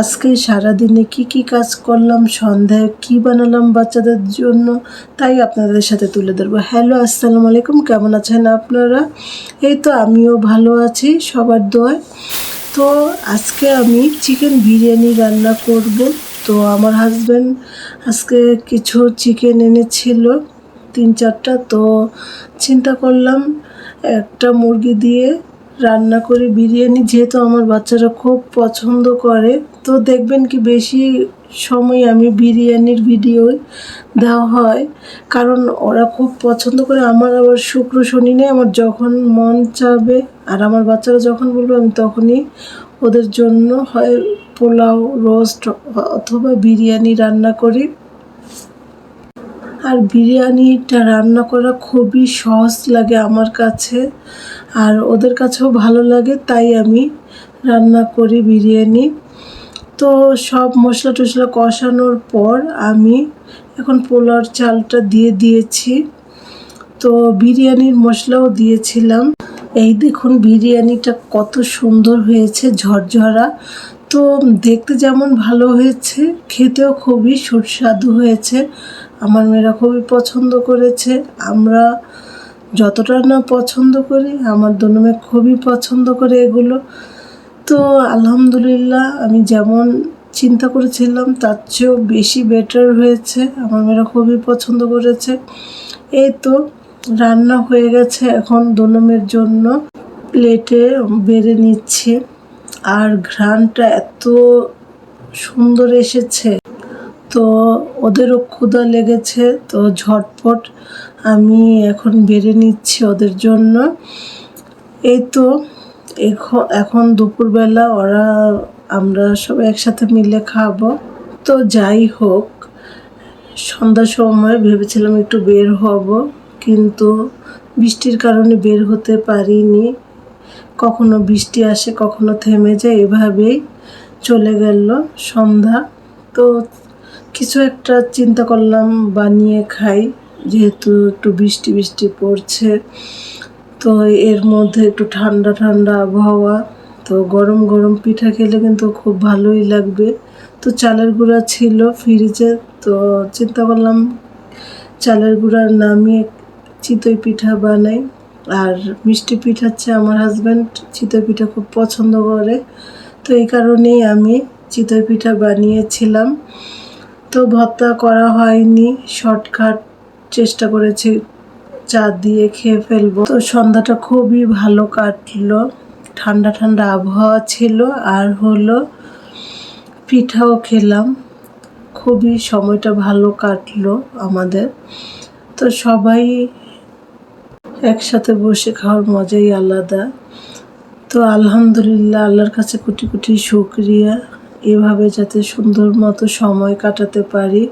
আজকে সারাদিনে কি কি কাজ করলাম, সন্ধ্যায় কি বানালাম বাচ্চাদের জন্য, তাই আপনাদের সাথে তুলে ধরবো। হ্যালো আসসালামু আলাইকুম, কেমন আছেন আপনারা? এই তো আমিও ভালো আছি, সবার দোয়ায়। তো আজকে আমি চিকেন বিরিয়ানি রান্না করব। তো আমার হাজব্যান্ড আজকে কিছু চিকেন এনেছিল, তিন চারটা। তো চিন্তা করলাম একটা মুরগি দিয়ে রান্না করি বিরিয়ানি, যেহেতু আমার বাচ্চারা খুব পছন্দ করে, তো দেখবেন কি বেশি সময় আমি বিরিয়ানির ভিডিও দেওয়া হয়। কারণ ওরা খুব পছন্দ করে, আমার আবার শুক্র, শনি নেই, আমার যখন মন চাবে, আর আমার বাচ্চারা যখন বলবে, আমি তখনই ওদের জন্য হয় পোলাও রোস্ট অথবা বিরিয়ানি রান্না করি। আর বিরিয়ানিটা রান্না করা খুবই সহজ লাগে আমার কাছে। আর ওদের কাছেও ভালো লাগে, তাই আমি রান্না করি বিরিয়ানি। তো সব মশলা টশলা কষানোর পর আমি এখন পোলাওর চালটা দিয়ে দিয়েছি। তো বিরিয়ানির মশলাও দিয়েছিলাম। এই দেখুন বিরিয়ানিটা কত সুন্দর হয়েছে, ঝরঝরা। তো দেখতে যেমন ভালো হয়েছে, খেতেও খুবই সুস্বাদু হয়েছে। আমার মেয়েরা খুবই পছন্দ করেছে। আমরা যতটা না পছন্দ করি, আমার দোনমে খুবই পছন্দ করে এগুলো। তো আলহামদুলিল্লাহ আমি যেমন চিন্তা করেছিলাম, তার চেয়েও বেশি বেটার হয়েছে। আমার মেয়েরা খুবই পছন্দ করেছে। এই তো রান্না হয়ে গেছে এখন দোনমের জন্য। প্লেটে বেড়ে নিচ্ছে। আর ঘ্রাণটা এত সুন্দর এসেছে। তো ওদেরও ক্ষুধা লেগেছে, তো ঝটপট আমি এখন বেড়ে নিচ্ছি ওদের জন্য। এই তো এখন দুপুরবেলা ওরা, আমরা সবাই একসাথে মিলে খাব। তো যাই হোক সন্ধ্যার সময় ভেবেছিলাম একটু বের হব, কিন্তু বৃষ্টির কারণে বের হতে পারিনি। কখনো বৃষ্টি আসে, কখনো থেমে যায়, এভাবেই চলে গেল সন্ধ্যা। তো কিছু একটা চিন্তা করলাম, বানিয়ে খাই, যেহেতু একটু বৃষ্টি বৃষ্টি পড়ছে। তো এর মধ্যে একটু ঠান্ডা ঠান্ডা আবহাওয়া, তো গরম গরম পিঠা খেলে কিন্তু খুব ভালোই লাগবে। তো চালের গুঁড়া ছিল ফ্রিজে, তো চিন্তা করলাম চালের গুঁড়া নামিয়ে চিতই পিঠা বানাই। আর মিষ্টি পিঠা হচ্ছে আমার হাজব্যান্ড চিতই পিঠা খুব পছন্দ করে। তো এই কারণেই আমি চিতই পিঠা বানিয়েছিলাম। ভর্তা করা হয়নি। শর্টকাট চেষ্টা করেছি চা দিয়ে খেয়ে ফেলব। তো সন্ধ্যাটা খুবই ভালো কাটলো। ঠান্ডা ঠান্ডা আবহাওয়া ছিল। আর হলো পিঠাও খেলাম। খুবই সময়টা ভালো কাটলো আমাদের। তো সবাই একসাথে বসে খাওয়ার মজাই আলাদা। তো আলহামদুলিল্লাহ, আল্লাহর কাছে কোটি কোটি শুক্রিয়া। এভাবে যাতে সুন্দর মতো সময় কাটাতে পারি।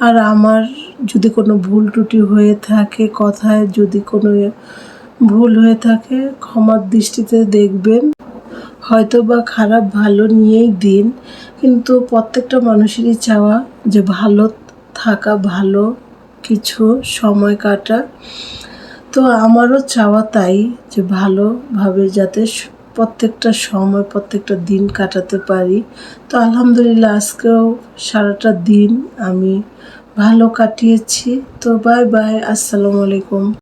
আর আমার যদি কোনো ভুল ত্রুটি হয়ে থাকে, কথায় যদি কোনো ভুল হয়ে থাকে, ক্ষমার দৃষ্টিতে দেখবেন। হয়তো বা খারাপ ভালো নিয়েই দিন, কিন্তু প্রত্যেকটা মানুষেরই চাওয়া যে ভালো থাকা, ভালো কিছু সময় কাটা। তো আমারও চাওয়া তাই যে ভালোভাবে যাতে প্রত্যেকটা সময়, প্রত্যেকটা দিন কাটাতে পারি। তো আলহামদুলিল্লাহ, আজকেও সারাটা দিন আমি ভালো কাটিয়েছি। তো বাই বাই আসসালামু আলাইকুম।